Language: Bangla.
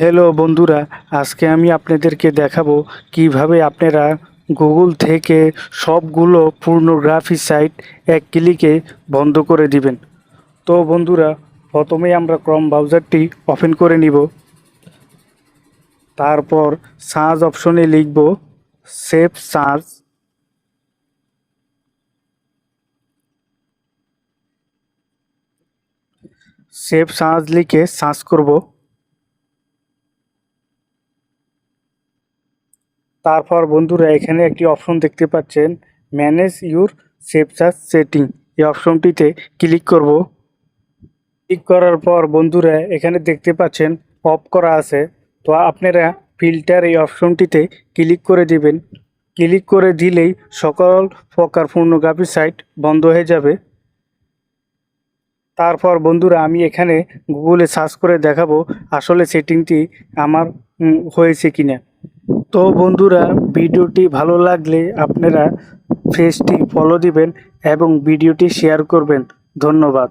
হ্যালো বন্ধুরা, আজকে আমি আপনাদেরকে দেখাবো কীভাবে আপনারা গুগল থেকে সবগুলো পূর্ণগ্রাফি সাইট এক ক্লিকে বন্ধ করে দিবেন। তো বন্ধুরা প্রথমেই আমরা ক্রম ব্রাউজারটি ওপেন করে নিব। তারপর সার্চ অপশনে লিখব সেভ সার্চ। সেভ সার্চ লিখে সার্চ করব। তারপর বন্ধুরা এখানে একটি অপশন দেখতে পাচ্ছেন manage your save search setting এই অপশনটিতে ক্লিক করব। ক্লিক করার পর বন্ধুরা এখানে দেখতে পাচ্ছেন অফ করা আছে। তো আপনারা ফিল্টার এই অপশনটিতে ক্লিক করে দিবেন। ক্লিক করে দিলেই সকল প্রকার পূর্ণগ্রাফি সাইট বন্ধ হয়ে যাবে। তারপর বন্ধুরা আমি এখানে গুগলে সার্চ করে দেখাবো, আসলে সেটিংটি আমার হয়েছে কিনা। তো বন্ধুরা ভিডিওটি ভালো লাগলে আপনারা ফেসটি ফলো দিবেন এবং ভিডিওটি শেয়ার করবেন। ধন্যবাদ।